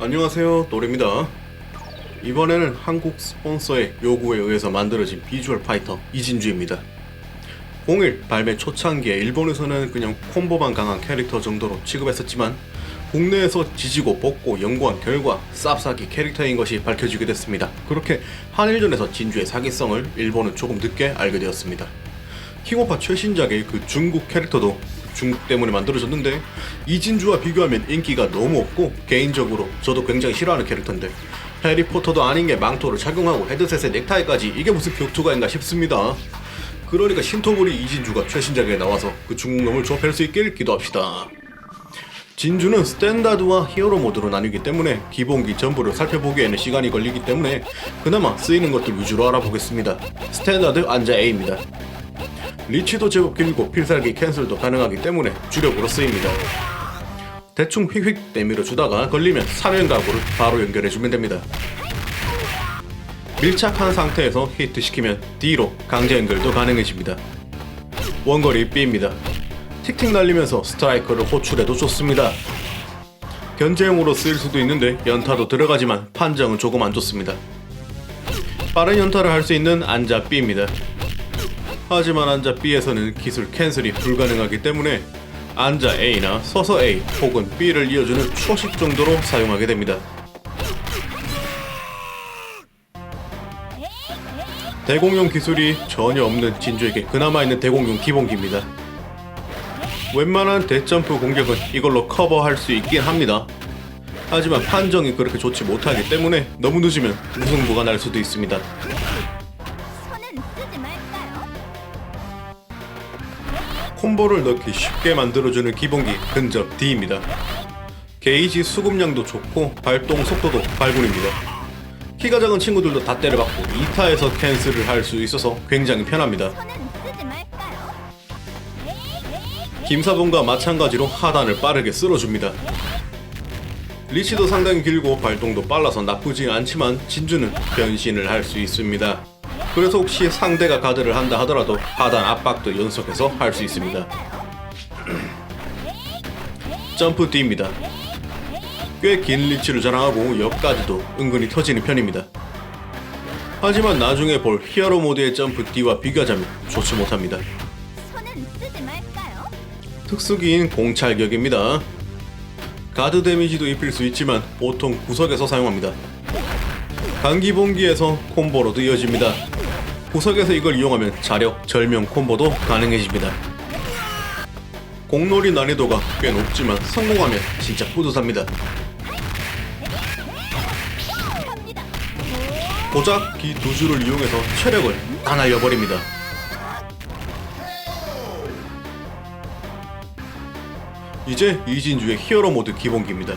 안녕하세요 노래입니다. 이번에는 한국 스폰서의 요구에 의해서 만들어진 비주얼 파이터 이진주입니다. 01 발매 초창기에 일본에서는 그냥 콤보만 강한 캐릭터 정도로 취급했었지만 국내에서 지지고 볶고 연구한 결과 쌉싸기 캐릭터인 것이 밝혀지게 됐습니다. 그렇게 한일전에서 진주의 사기성을 일본은 조금 늦게 알게 되었습니다. 킹오파 최신작의 그 중국 캐릭터도 중국 때문에 만들어졌는데 이진주와 비교하면 인기가 너무 없고 개인적으로 저도 굉장히 싫어하는 캐릭터인데 해리포터도 아닌 게 망토를 착용하고 헤드셋에 넥타이까지 이게 무슨 격투가인가 싶습니다. 그러니까 신토부리 이진주가 최신작에 나와서 그 중국 놈을 좁힐 수 있길 기도합시다. 진주는 스탠다드와 히어로 모드로 나뉘기 때문에 기본기 전부를 살펴보기에는 시간이 걸리기 때문에 그나마 쓰이는 것들 위주로 알아보겠습니다. 스탠다드 안자 A입니다. 리치도 제법 길고 필살기 캔슬도 가능하기 때문에 주력으로 쓰입니다. 대충 휙휙 내밀어 주다가 걸리면 사면각으로 바로 연결해 주면 됩니다. 밀착한 상태에서 히트시키면 D로 강제 연결도 가능해집니다. 원거리 B입니다. 틱틱 날리면서 스트라이커를 호출해도 좋습니다. 견제용으로 쓰일 수도 있는데 연타도 들어가지만 판정은 조금 안 좋습니다. 빠른 연타를 할 수 있는 안자 B입니다. 하지만 안자 B에서는 기술 캔슬이 불가능하기 때문에 안자 A나 서서 A 혹은 B를 이어주는 초식 정도로 사용하게 됩니다. 대공용 기술이 전혀 없는 진주에게 그나마 있는 대공용 기본기입니다. 웬만한 대점프 공격은 이걸로 커버할 수 있긴 합니다. 하지만 판정이 그렇게 좋지 못하기 때문에 너무 늦으면 무승부가 날 수도 있습니다. 콤보를 넣기 쉽게 만들어주는 기본기 근접 D입니다. 게이지 수급량도 좋고 발동 속도도 발군입니다. 키가 작은 친구들도 다 때려박고 2타에서 캔슬을 할 수 있어서 굉장히 편합니다. 김사본과 마찬가지로 하단을 빠르게 쓸어줍니다. 리치도 상당히 길고 발동도 빨라서 나쁘지 않지만 진주는 변신을 할 수 있습니다. 그래서 혹시 상대가 가드를 한다 하더라도 하단 압박도 연속해서 할 수 있습니다. 점프 D입니다. 꽤 긴 리치를 자랑하고 역까지도 은근히 터지는 편입니다. 하지만 나중에 볼 히어로 모드의 점프 D와 비교하자면 좋지 못합니다. 특수기인 공찰격입니다. 가드 데미지도 입힐 수 있지만 보통 구석에서 사용합니다. 단기본기에서 콤보로도 이어집니다. 구석에서 이걸 이용하면 자력, 절명 콤보도 가능해집니다. 공놀이 난이도가 꽤 높지만 성공하면 진짜 뿌듯합니다. 고작 기두 줄을 이용해서 체력을 다 날려버립니다. 이제 이진주의 히어로 모드 기본기입니다.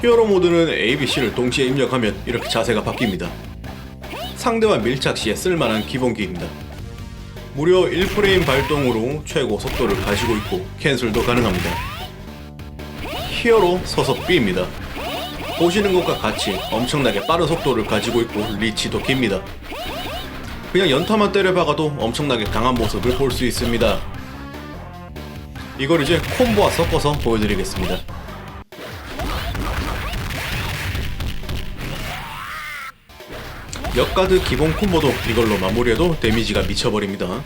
히어로 모드는 A, B, C를 동시에 입력하면 이렇게 자세가 바뀝니다. 상대와 밀착 시에 쓸만한 기본기입니다. 무려 1프레임 발동으로 최고 속도를 가지고 있고 캔슬도 가능합니다. 히어로 서서 B입니다. 보시는 것과 같이 엄청나게 빠른 속도를 가지고 있고 리치도 깁니다. 그냥 연타만 때려박아도 엄청나게 강한 모습을 볼 수 있습니다. 이걸 이제 콤보와 섞어서 보여드리겠습니다. 역가드 기본 콤보도 이걸로 마무리해도 데미지가 미쳐버립니다.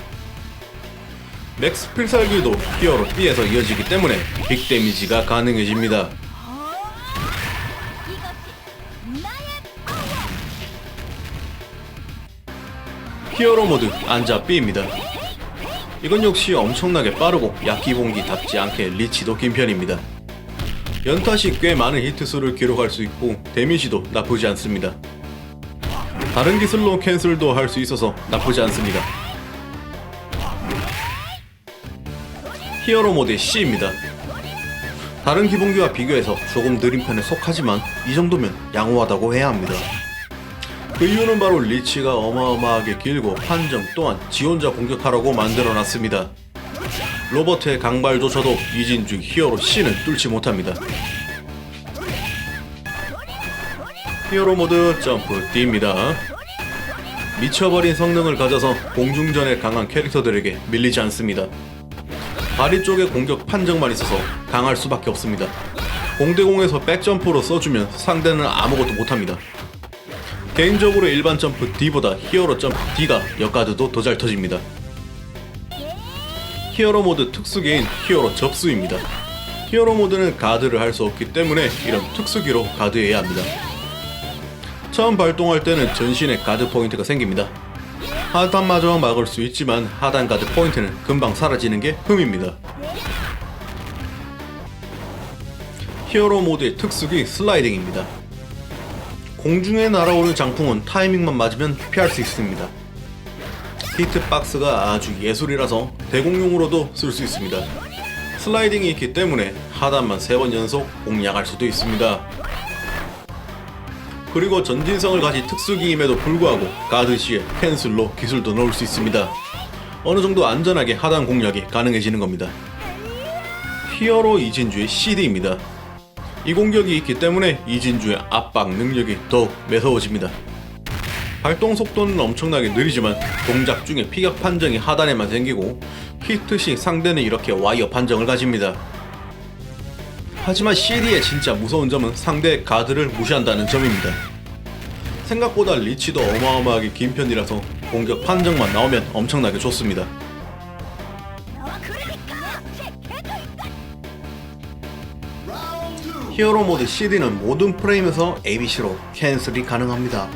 맥스 필살기도 히어로 B에서 이어지기 때문에 빅 데미지가 가능해집니다. 히어로 모드 안자 B입니다. 이건 역시 엄청나게 빠르고 약기봉기답지 않게 리치도 긴 편입니다. 연타 시 꽤 많은 히트 수를 기록할 수 있고 데미지도 나쁘지 않습니다. 다른 기술로 캔슬도 할 수 있어서 나쁘지 않습니다. 히어로 모드 C입니다. 다른 기본기와 비교해서 조금 느린 편에 속하지만 이 정도면 양호하다고 해야 합니다. 그 이유는 바로 리치가 어마어마하게 길고 판정 또한 지 혼자 공격하라고 만들어놨습니다. 로버트의 강발조차도 이진주 히어로 C는 뚫지 못합니다. 히어로 모드 점프 D입니다. 미쳐버린 성능을 가져서 공중전에 강한 캐릭터들에게 밀리지 않습니다. 다리 쪽의 공격 판정만 있어서 강할 수밖에 없습니다. 공대공에서 백점프로 써주면 상대는 아무것도 못합니다. 개인적으로 일반 점프 D보다 히어로 점프 D가 역가드도 더 잘 터집니다. 히어로 모드 특수기인 히어로 접수입니다. 히어로 모드는 가드를 할 수 없기 때문에 이런 특수기로 가드해야 합니다. 처음 발동할 때는 전신에 가드 포인트가 생깁니다. 하단마저 막을 수 있지만 하단 가드 포인트는 금방 사라지는 게 흠입니다. 히어로 모드의 특수기 슬라이딩입니다. 공중에 날아오는 장풍은 타이밍만 맞으면 피할 수 있습니다. 히트박스가 아주 예술이라서 대공용으로도 쓸 수 있습니다. 슬라이딩이 있기 때문에 하단만 3번 연속 공략할 수도 있습니다. 그리고 전진성을 가진 특수기임에도 불구하고 가드 시에 캔슬로 기술도 넣을 수 있습니다. 어느 정도 안전하게 하단 공략이 가능해지는 겁니다. 히어로 이진주의 CD입니다. 이 공격이 있기 때문에 이진주의 압박 능력이 더욱 매서워집니다. 발동 속도는 엄청나게 느리지만 동작 중에 피격 판정이 하단에만 생기고 히트 시 상대는 이렇게 와이어 판정을 가집니다. 하지만 CD의 진짜 무서운 점은 상대의 가드를 무시한다는 점입니다. 생각보다 리치도 어마어마하게 긴 편이라서 공격 판정만 나오면 엄청나게 좋습니다. 히어로 모드 CD는 모든 프레임에서 ABC로 캔슬이 가능합니다.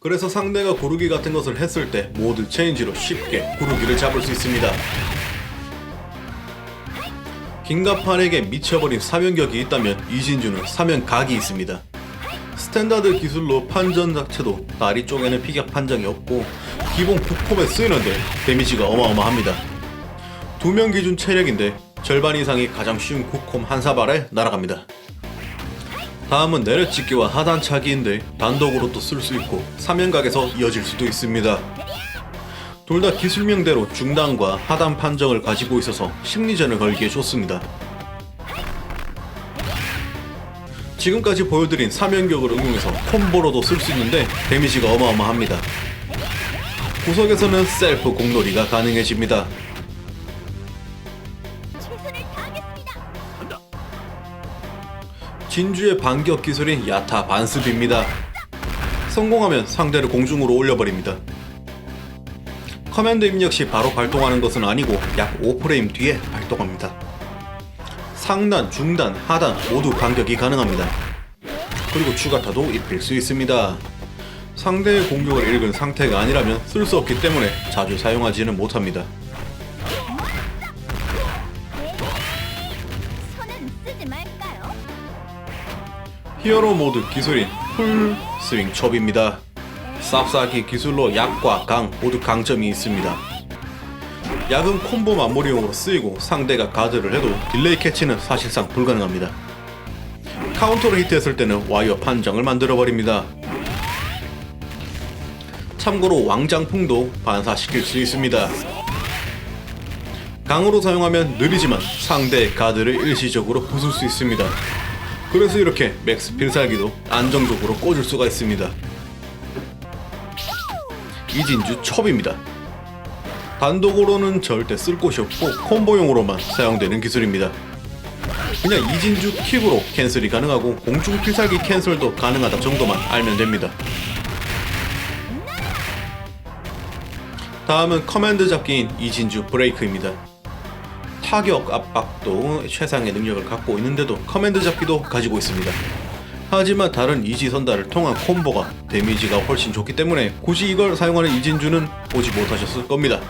그래서 상대가 구르기 같은 것을 했을 때 모드 체인지로 쉽게 구르기를 잡을 수 있습니다. 긴가판에게 미쳐버린 사면격이 있다면 이진주는 사면각이 있습니다. 스탠다드 기술로 판전 자체도 다리 쪽에는 피격 판정이 없고 기본 국폼에 쓰이는데 데미지가 어마어마합니다. 두 명 기준 체력인데 절반 이상이 가장 쉬운 국콤 한 사발에 날아갑니다. 다음은 내려찍기와 하단차기인데 단독으로도 쓸 수 있고 사면각에서 이어질 수도 있습니다. 둘 다 기술명대로 중단과 하단 판정을 가지고 있어서 심리전을 걸기에 좋습니다. 지금까지 보여드린 사면격을 응용해서 콤보로도 쓸 수 있는데 데미지가 어마어마합니다. 구석에서는 셀프 공놀이가 가능해집니다. 진주의 반격 기술인 야타 반습입니다. 성공하면 상대를 공중으로 올려버립니다. 커맨드 입력 시 바로 발동하는 것은 아니고 약 5프레임 뒤에 발동합니다. 상단, 중단, 하단 모두 반격이 가능합니다. 그리고 추가타도 입힐 수 있습니다. 상대의 공격을 읽은 상태가 아니라면 쓸 수 없기 때문에 자주 사용하지는 못합니다. 히어로 모드 기술인 풀 스윙 첩입니다. 쌉싸기 기술로 약과 강 모두 강점이 있습니다. 약은 콤보 마무리용으로 쓰이고 상대가 가드를 해도 딜레이 캐치는 사실상 불가능합니다. 카운터를 히트했을 때는 와이어 판정을 만들어버립니다. 참고로 왕장풍도 반사시킬 수 있습니다. 강으로 사용하면 느리지만 상대의 가드를 일시적으로 부술 수 있습니다. 그래서 이렇게 맥스 필살기도 안정적으로 꽂을 수가 있습니다. 이진주 첩입니다. 단독으로는 절대 쓸 곳이 없고 콤보용으로만 사용되는 기술입니다. 그냥 이진주 킥으로 캔슬이 가능하고 공중 필살기 캔슬도 가능하다 정도만 알면 됩니다. 다음은 커맨드 잡기인 이진주 브레이크입니다. 타격 압박도 최상의 능력을 갖고 있는데도 커맨드 잡기도 가지고 있습니다. 하지만 다른 이지 선달을 통한 콤보가 데미지가 훨씬 좋기 때문에 굳이 이걸 사용하는 이진주는 보지 못하셨을 겁니다.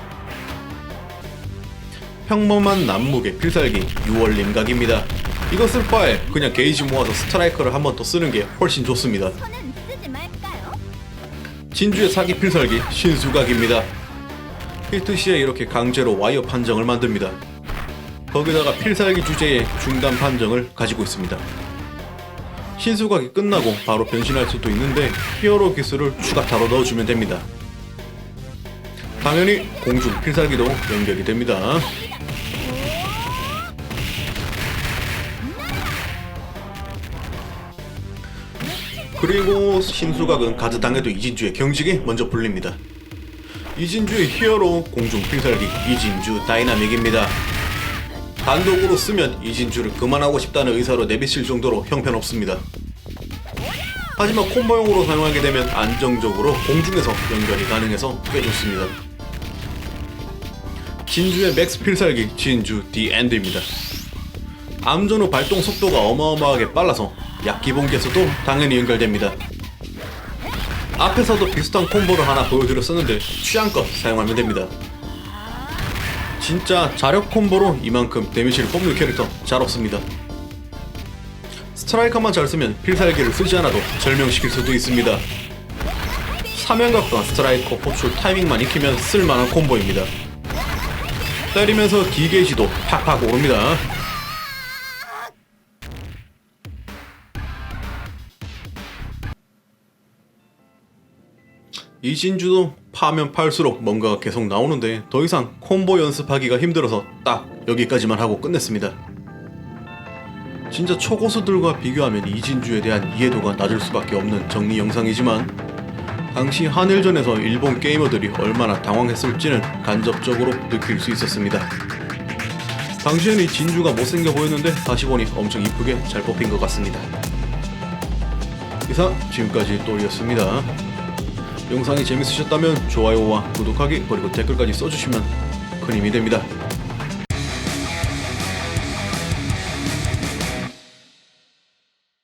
평범한 남무게 필살기 6월 림각입니다. 쓸 바에 그냥 게이지 모아서 스트라이커를 한 번 더 쓰는 게 훨씬 좋습니다. 진주의 사기 필살기 신수각입니다. 히트 시에 이렇게 강제로 와이어 판정을 만듭니다. 거기다가 필살기 주제의 중단 판정을 가지고 있습니다. 신수각이 끝나고 바로 변신할 수도 있는데 히어로 기술을 추가 타로 넣어주면 됩니다. 당연히 공중 필살기도 연결이 됩니다. 그리고 신수각은 가드당해도 이진주의 경직이 먼저 풀립니다. 이진주의 히어로 공중 필살기 이진주 다이나믹입니다. 단독으로 쓰면 이 진주를 그만하고 싶다는 의사로 내비칠 정도로 형편없습니다. 하지만 콤보용으로 사용하게 되면 안정적으로 공중에서 연결이 가능해서 꽤 좋습니다. 진주의 맥스 필살기 진주 디 엔드입니다. 암전 후 발동 속도가 어마어마하게 빨라서 약 기본기에서도 당연히 연결됩니다. 앞에서도 비슷한 콤보를 하나 보여드렸었는데 취향껏 사용하면 됩니다. 진짜 자력 콤보로 이만큼 데미지를 뽑는 캐릭터 잘 없습니다. 스트라이커만 잘 쓰면 필살기를 쓰지 않아도 절명시킬 수도 있습니다. 사면각과 스트라이커 호출 타이밍만 익히면 쓸만한 콤보입니다. 때리면서 디게이지도 팍팍 오릅니다. 이 진주도 파면 팔수록 뭔가가 계속 나오는데 더 이상 콤보 연습하기가 힘들어서 딱 여기까지만 하고 끝냈습니다. 진짜 초고수들과 비교하면 이 진주에 대한 이해도가 낮을 수밖에 없는 정리 영상이지만 당시 한일전에서 일본 게이머들이 얼마나 당황했을지는 간접적으로 느낄 수 있었습니다. 당시에는 이 진주가 못생겨 보였는데 다시 보니 엄청 이쁘게 잘 뽑힌 것 같습니다. 이상 지금까지 또이었습니다. 영상이 재밌으셨다면 좋아요와 구독하기 그리고 댓글까지 써주시면 큰 힘이 됩니다.